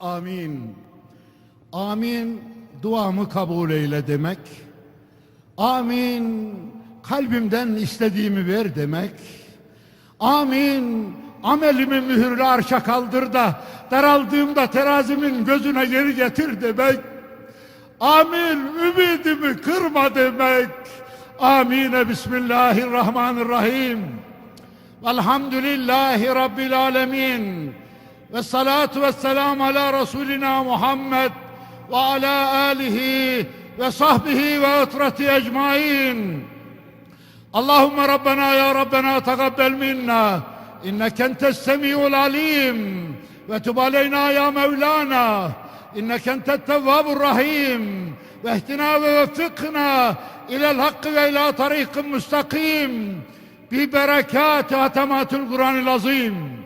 Amin. Amin duamı kabul eyle demek. Amin kalbimden istediğimi ver demek. Amin amelimi mühürlü arşa kaldır da daraldığımda terazimin gözüne geri getir demek. Amin ümidimi kırma demek. Amine Bismillahirrahmanirrahim. Velhamdülillahi Rabbil alemin. والصلاة والسلام على رسولنا محمد وعلى آله وصحبه وأطرة أجمعين. اللهم ربنا يا ربنا تقبل منا. إنك أنت السميع العليم. وتب علينا يا مولانا. إنك أنت التواب الرحيم. واهتنا ووفقنا إلى الحق وإلى طريق مستقيم. ببركات وتمات القرآن العظيم.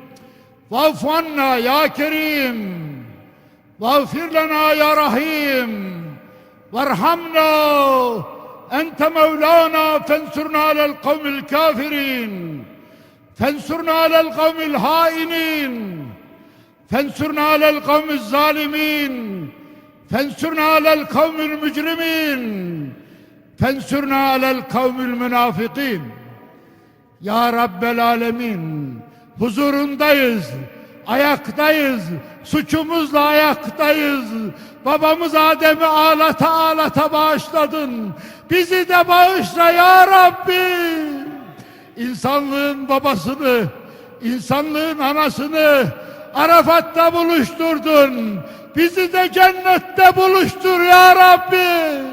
واغفر عنا يا كريم. واغفر لنا يا رحيم. وارحمنا. أنت مولانا فانصرنا على القوم الكافرين. فانصرنا على القوم الهائنين فانصرنا على القوم الظالمين. فانصرنا على القوم المجرمين. فانصرنا على القوم المنافقين. يا رب العالمين. Huzurundayız, ayaktayız, suçumuzla ayaktayız. Babamız Adem'i ağlata ağlata bağışladın. Bizi de bağışla ya Rabbi. İnsanlığın babasını, insanlığın anasını Arafat'ta buluşturdun. Bizi de cennette buluştur ya Rabbi.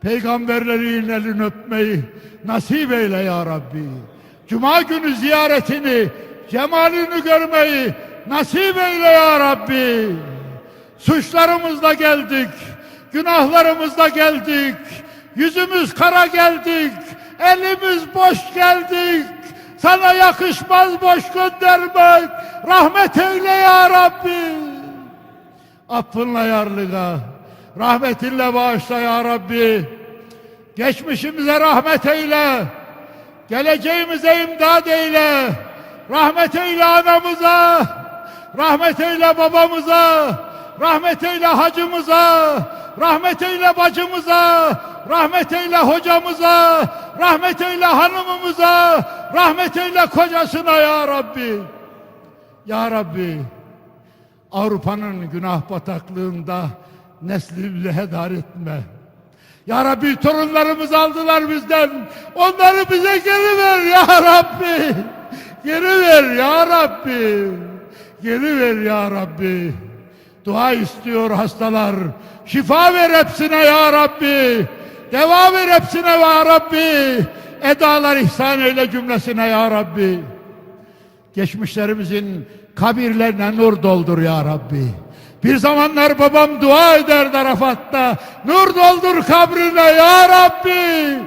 Peygamberlerin elini öpmeyi nasip eyle ya Rabbi. Cuma günü ziyaretini, cemalini görmeyi nasip eyle ya Rabbi. Suçlarımızla geldik, günahlarımızla geldik, yüzümüz kara geldik, elimiz boş geldik. Sana yakışmaz boş göndermek. Rahmet eyle ya Rabbi. Affınla yarlığa, rahmetinle bağışla ya Rabbi. Geçmişimize rahmet eyle. Geleceğimize imdad eyle. Rahmet eyle anamıza. Rahmet eyle babamıza. Rahmet eyle hacımıza. Rahmet eyle bacımıza. Rahmet eyle hocamıza. Rahmet eyle hanımımıza. Rahmet eyle kocasına ya Rabbi. Ya Rabbi. Avrupa'nın günah bataklığında neslimizi hedar etme. Ya Rabbi torunlarımızı aldılar bizden. Onları bize geri ver ya Rabbi. Geri ver ya Rabbi. Geri ver ya Rabbi. Dua istiyor hastalar. Şifa ver hepsine ya Rabbi. Deva ver hepsine ya Rabbi. Edalar ihsan eyle cümlesine ya Rabbi. Geçmişlerimizin kabirlerine nur doldur ya Rabbi. Bir zamanlar babam dua ederdi Arafat'ta. Nur doldur kabrine ya Rabbi.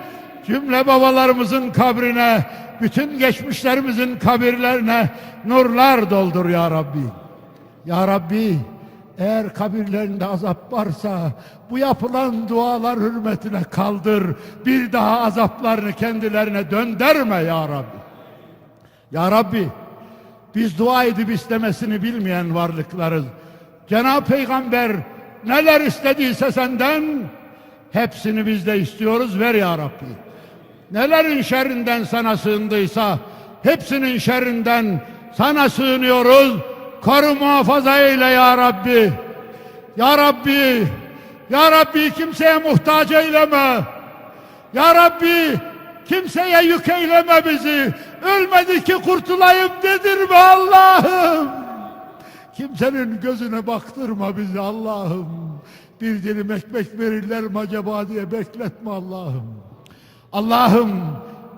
Cümle babalarımızın kabrine, bütün geçmişlerimizin kabirlerine nurlar doldur ya Rabbi. Ya Rabbi eğer kabirlerinde azap varsa bu yapılan dualar hürmetine kaldır. Bir daha azaplarını kendilerine döndürme ya Rabbi. Ya Rabbi biz dua edip istemesini bilmeyen varlıklarız. Cenab-ı Peygamber neler istediyse senden hepsini biz de istiyoruz ver ya Rabbi. Nelerin şerrinden sana sığındıysa hepsinin şerrinden sana sığınıyoruz. Koru muhafaza eyle ya Rabbi. Ya Rabbi, Ya Rabbi kimseye muhtaç eyleme. Ya Rabbi kimseye yük eyleme bizi. Ölmedi ki kurtulayım dedirme Allah'ım. Kimsenin gözüne baktırma bizi Allah'ım. Bir dilim ekmek verirler mi acaba diye bekletme Allah'ım. Allah'ım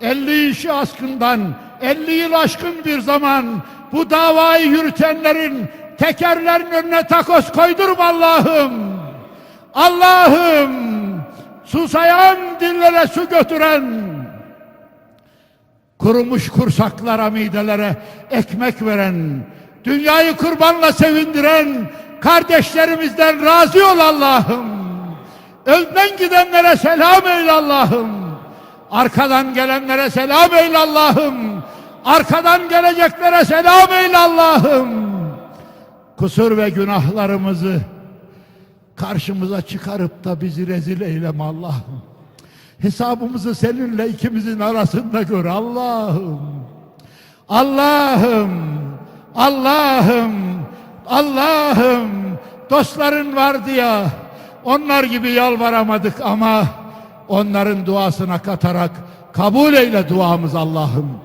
50 işi aşkından 50 yıl aşkın bir zaman bu davayı yürütenlerin tekerlerin önüne takoz koydurma Allah'ım. Allah'ım susayan dillere su götüren kurumuş kursaklara midelere ekmek veren dünyayı kurbanla sevindiren kardeşlerimizden razı ol Allah'ım. Önden gidenlere selam eyle Allah'ım. Arkadan gelenlere selam eyle Allah'ım. Arkadan geleceklere selam eyle Allah'ım. kusur ve günahlarımızı karşımıza çıkarıp da bizi rezil eyleme Allah'ım. Hesabımızı seninle ikimizin arasında gör Allah'ım. Allah'ım, Allah'ım, Allah'ım dostların vardı ya onlar gibi yalvaramadık ama onların duasına katarak kabul eyle duamız Allah'ım.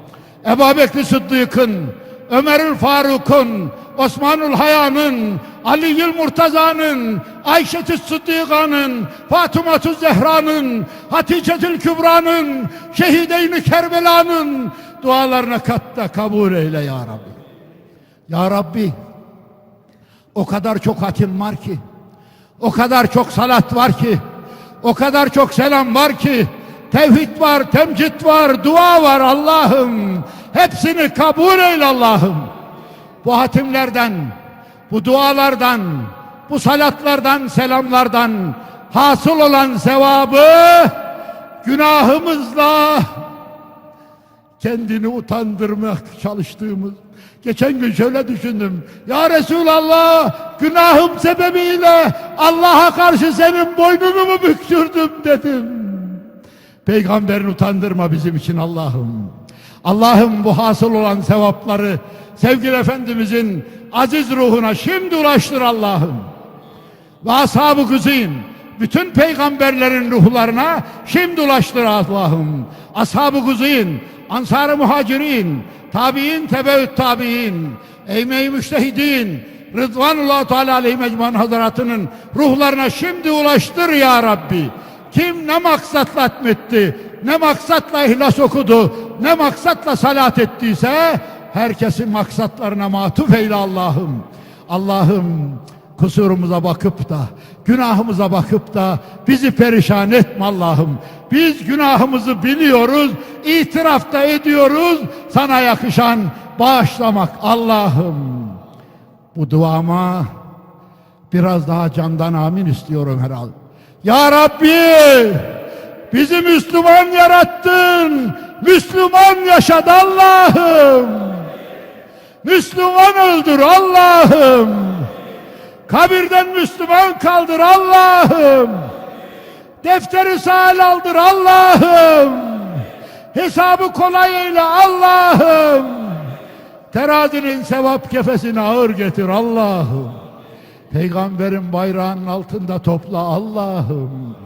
Ebu Bekir Sıddık'ın, Ömerül Faruk'un, Osmanül Haya'nın, Ali'ül Murtaza'nın, Ayşetü Sıddıka'nın, Fatımatü Zehra'nın, Hatice'tül Kübra'nın, Şehideyni Kerbela'nın dualarına katta kabul eyle ya Rabbi. Ya Rabbi o kadar çok hatim var ki, o kadar çok salat var ki, o kadar çok selam var ki, tevhid var, temcid var, dua var Allah'ım. Hepsini kabul eyle Allah'ım. Bu hatimlerden, bu dualardan, bu salatlardan, selamlardan hasıl olan sevabı günahımızla kendini utandırmak çalıştığımız geçen gün şöyle düşündüm. Ya Resulallah günahım sebebiyle Allah'a karşı senin boynunu mu büktürdüm dedim. Peygamberini utandırma bizim için Allah'ım. Allah'ım bu hasıl olan sevapları sevgili Efendimizin aziz ruhuna şimdi ulaştır Allah'ım. Ve ashab-ı kuzin bütün peygamberlerin ruhlarına şimdi ulaştır Allah'ım. Ashab-ı kuzin, ansar-ı muhacirin, tabi'in, tebeüt tabi'in, eymey müştehidin, Rıdvanullah Teala aleyhi mecmuan hazretinin ruhlarına şimdi ulaştır ya Rabbi. Kim ne maksatla etmetti, ne maksatla ihlas okudu, ne maksatla salat ettiyse herkesin maksatlarına matuf eyle Allah'ım. Allah'ım kusurumuza bakıp da, günahımıza bakıp da bizi perişan etme Allah'ım. Biz günahımızı biliyoruz, itiraf da ediyoruz. Sana yakışan bağışlamak Allah'ım. Bu duama biraz daha candan amin istiyorum herhalde. Ya Rabbi bizi Müslüman yarattın. Müslüman yaşat Allah'ım. Müslüman öldür Allah'ım. Kabirden Müslüman kaldır Allah'ım. Defteri sahil aldır Allah'ım. Hesabı kolay eyle Allah'ım. Terazinin sevap kefesini ağır getir Allah'ım. Peygamberin bayrağının altında topla Allah'ım.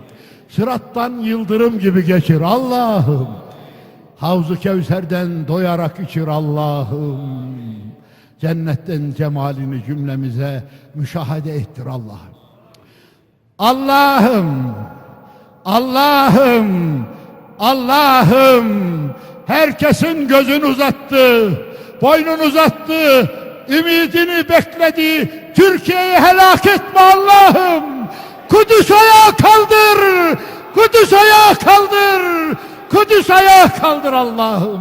Sırattan yıldırım gibi geçir Allah'ım. Havzu Kevser'den doyarak içir Allah'ım. Cennetten cemalini cümlemize müşahede ettir Allah'ım. Allah'ım, Allah'ım, Allah'ım herkesin gözünü uzattı, boynunu uzattı, ümidini bekledi. Türkiye'yi helak etme Allah'ım. Kudüs ayağa kaldır, Kudüs ayağa kaldır, Kudüs ayağa kaldır Allah'ım.